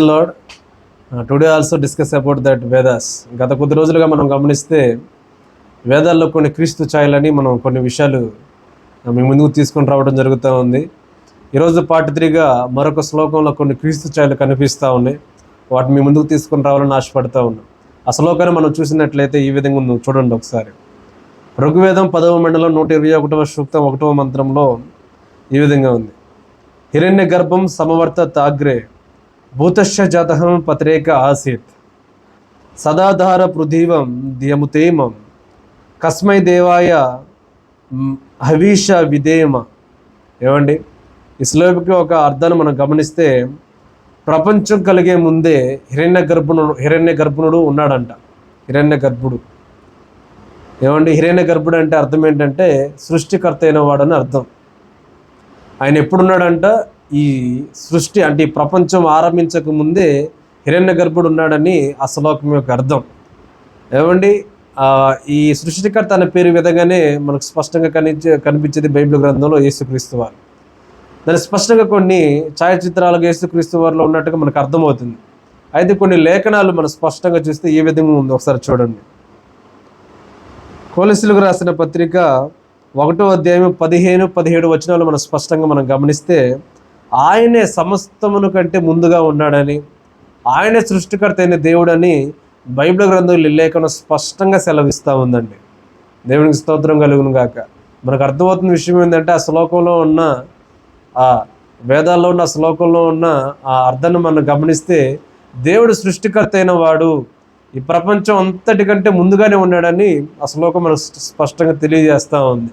Lord today also discuss about that Vedas గత కొద్ది రోజులుగా మనం గమనిస్తే వేదాల్లో కొన్ని క్రీస్తు ఛాయలని మనం కొన్ని విషయాలు uh, మీ ముందుకు తీసుకొని రావడం జరుగుతూ ఉంది. ఈరోజు పార్ట్ త్రీగా మరొక శ్లోకంలో కొన్ని క్రీస్తు ఛాయలు కనిపిస్తూ ఉన్నాయి. వాటిని మీ ముందుకు తీసుకొని రావాలని ఆశపడతా ఉన్నాం. ఆ శ్లోకాన్ని మనం చూసినట్లయితే ఈ విధంగా ఉంది చూడండి ఒకసారి. ఋగ్వేదం పదవ మండలం నూట ఇరవై ఒకటవ సూక్తం ఒకటవ మంత్రంలో ఈ విధంగా ఉంది. హిరణ్య గర్భం సమవర్త తాగ్రే. భూతశ్చ జాతహం పత్రేక ఆసీత్. సదాధార పృథివం దియముతేమం. కస్మై దేవాయ హవీష విధేమ. ఏమండి? ఈ శ్లోకి ఒక అర్థాన్ని మనం గమనిస్తే ప్రపంచం కలిగే ముందే హిరణ్య గర్భుడు హిరణ్య గర్భునుడు ఉన్నాడంట. హిరణ్య గర్భుడు. ఏమండి? హిరణ్య గర్భుడు అంటే అర్థం ఏంటంటే సృష్టికర్త అయిన వాడని అర్థం. ఆయన ఎప్పుడున్నాడంట? ఈ సృష్టి అంటే ఈ ప్రపంచం ఆరంభించక ముందే హిరణ్య గర్భుడు ఉన్నాడని ఆ శ్లోకం యొక్క అర్థం. ఏమండి? ఈ సృష్టికర్త అనే పేరు విధంగానే మనకు స్పష్టంగా కనిపించే కనిపించేది బైబిల్ గ్రంథంలో యేసుక్రీస్తు వారు. దాని స్పష్టంగా కొన్ని ఛాయాచిత్రాలకు యేసుక్రీస్తు వారిలో ఉన్నట్టుగా మనకు అర్థమవుతుంది. అయితే కొన్ని లేఖనాలు మనం స్పష్టంగా చూస్తే ఏ విధంగా ఉంది ఒకసారి చూడండి. పోలీసులకు రాసిన పత్రిక ఒకటో అధ్యాయం పదిహేను పదిహేడు వచనాలు మనం స్పష్టంగా మనం గమనిస్తే ఆయనే సమస్తమును కంటే ముందుగా ఉన్నాడని ఆయనే సృష్టికర్త అయిన దేవుడని బైబిల్ గ్రంథంలో లేఖనం స్పష్టంగా సెలవిస్తూ ఉందండి. దేవునికి స్తోత్రం కలుగును గాక. మనకు అర్థమవుతున్న విషయం ఏంటంటే ఆ శ్లోకంలో ఉన్న ఆ వేదాల్లో ఉన్న శ్లోకంలో ఉన్న ఆ అర్థాన్ని మనం గమనిస్తే దేవుడు సృష్టికర్త అయిన వాడు ఈ ప్రపంచం అంతటికంటే ముందుగానే ఉన్నాడని ఆ శ్లోకం మనకు స్పష్టంగా తెలియజేస్తూ ఉంది.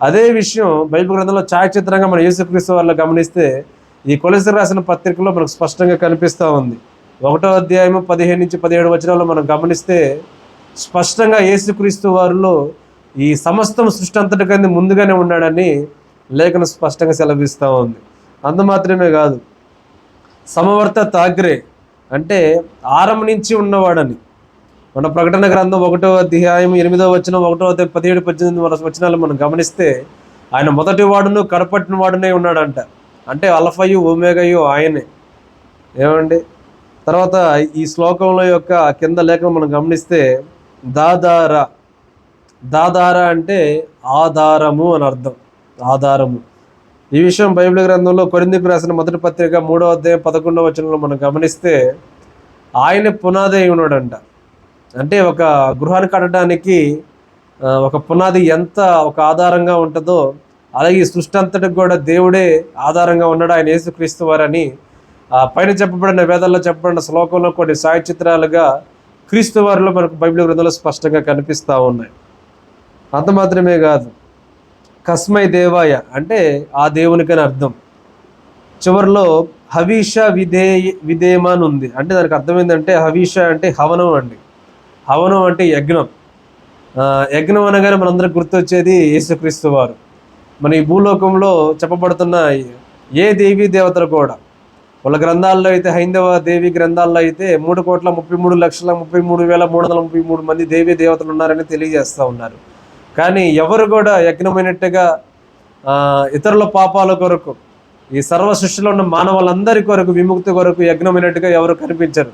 అదే విషయం బైబిల్ గ్రంథంలో ఛాయాచిత్రంగా మనం యూసుక్రీస్తు వాళ్ళు గమనిస్తే ఈ కొలసి రాసిన పత్రికలో మనకు స్పష్టంగా కనిపిస్తూ ఉంది. ఒకటో అధ్యాయము పదిహేను నుంచి పదిహేడు వచనాల్లో మనం గమనిస్తే స్పష్టంగా యేసుక్రీస్తు వారిలో ఈ సమస్తం సృష్టి అంతటికంది ముందుగానే ఉన్నాడని లేఖనం స్పష్టంగా సెలవిస్తూ ఉంది. అందు మాత్రమే కాదు సమవర్త తాగ్రే అంటే ఆరంభం నుంచి ఉన్నవాడని. మన ప్రకటన గ్రంథం ఒకటో అధ్యాయం ఎనిమిదో వచ్చిన ఒకటో పదిహేడు పద్దెనిమిది మన వచనాలు మనం గమనిస్తే ఆయన మొదటి వాడును కడపట్టిన వాడునే ఉన్నాడంట. అంటే అల్ఫయు ఓమేగయు ఆయనే. ఏమండి? తర్వాత ఈ శ్లోకంలో యొక్క కింద లేఖను మనం గమనిస్తే దాదార. దాదార అంటే ఆధారము అని అర్థం. ఆధారము. ఈ విషయం బైబిల్ గ్రంథంలో కొరిందికు రాసిన మొదటి పత్రిక మూడో అధ్యాయం పదకొండవ వచనంలో మనం గమనిస్తే ఆయన పునాదే ఉన్నాడంట. అంటే ఒక గృహాన్ని కట్టడానికి ఒక పునాది ఎంత ఒక ఆధారంగా ఉంటుందో అలాగే ఈ సృష్టి అంతటికి కూడా దేవుడే ఆధారంగా ఉన్నాడు. ఆయన యేసుక్రీస్తు వారని ఆ పైన చెప్పబడిన వేదాల్లో చెప్పబడిన శ్లోకంలో కొన్ని సాయచిత్రాలుగా క్రీస్తు వారిలో మనకు బైబిల్ గ్రంథంలో స్పష్టంగా కనిపిస్తూ ఉన్నాయి. అంత మాత్రమే కాదు కస్మై దేవాయ అంటే ఆ దేవునికని అర్థం. చివరిలో హవీష విధేయ విధేమ అని ఉంది. అంటే దానికి అర్థం ఏంటంటే హవీష అంటే హవనం అండి. హవనం అంటే యజ్ఞం. యజ్ఞం అనగానే మనందరికి గుర్తొచ్చేది యేసుక్రీస్తు వారు. మన ఈ భూలోకంలో చెప్పబడుతున్న ఏ దేవీ దేవతలు కూడా వాళ్ళ గ్రంథాల్లో అయితే హైందవ దేవి గ్రంథాల్లో అయితే మూడు కోట్ల ముప్పై మూడు లక్షల ముప్పై మూడు వేల మూడు వందల ముప్పై మూడు మంది దేవీ దేవతలు ఉన్నారని తెలియజేస్తూ ఉన్నారు. కానీ ఎవరు కూడా యజ్ఞమైనట్టుగా ఇతరుల పాపాల కొరకు ఈ సర్వ సృష్టిలో ఉన్న మానవులందరి కొరకు విముక్తి కొరకు యజ్ఞమైనట్టుగా ఎవరు కనిపించరు.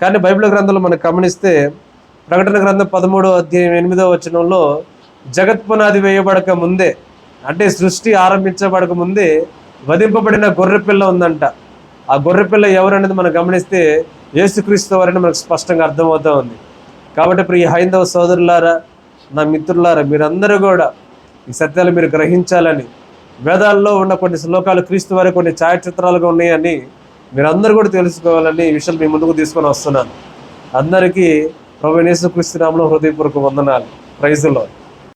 కానీ బైబిల్ గ్రంథంలో మనం గమనిస్తే ప్రకటన గ్రంథం పదమూడో అధ్యాయం ఎనిమిదో వచనంలో జగత్ పునాది వేయబడక ముందే అంటే సృష్టి ఆరంభించబడక ముందే వధింపబడిన గొర్రెపిల్ల ఉందంట. ఆ గొర్రెపిల్ల ఎవరనేది మనం గమనిస్తే యేసుక్రీస్తు వారని మనకు స్పష్టంగా అర్థమవుతూ ఉంది. కాబట్టి ఇప్పుడు ఈ హైందవ సోదరులారా నా మిత్రులారా మీరందరూ కూడా ఈ సత్యాలు మీరు గ్రహించాలని వేదాల్లో ఉన్న కొన్ని శ్లోకాలు క్రీస్తు వారి కొన్ని ఛాయాచిత్రాలుగా ఉన్నాయని మీరందరూ కూడా తెలుసుకోవాలని ఈ విషయాలు మీ ముందుకు తీసుకొని వస్తున్నాను. అందరికీ ప్రభు యేసుక్రీస్తు నామములో హృదయపూర్వక వందనాలు ప్రైజులో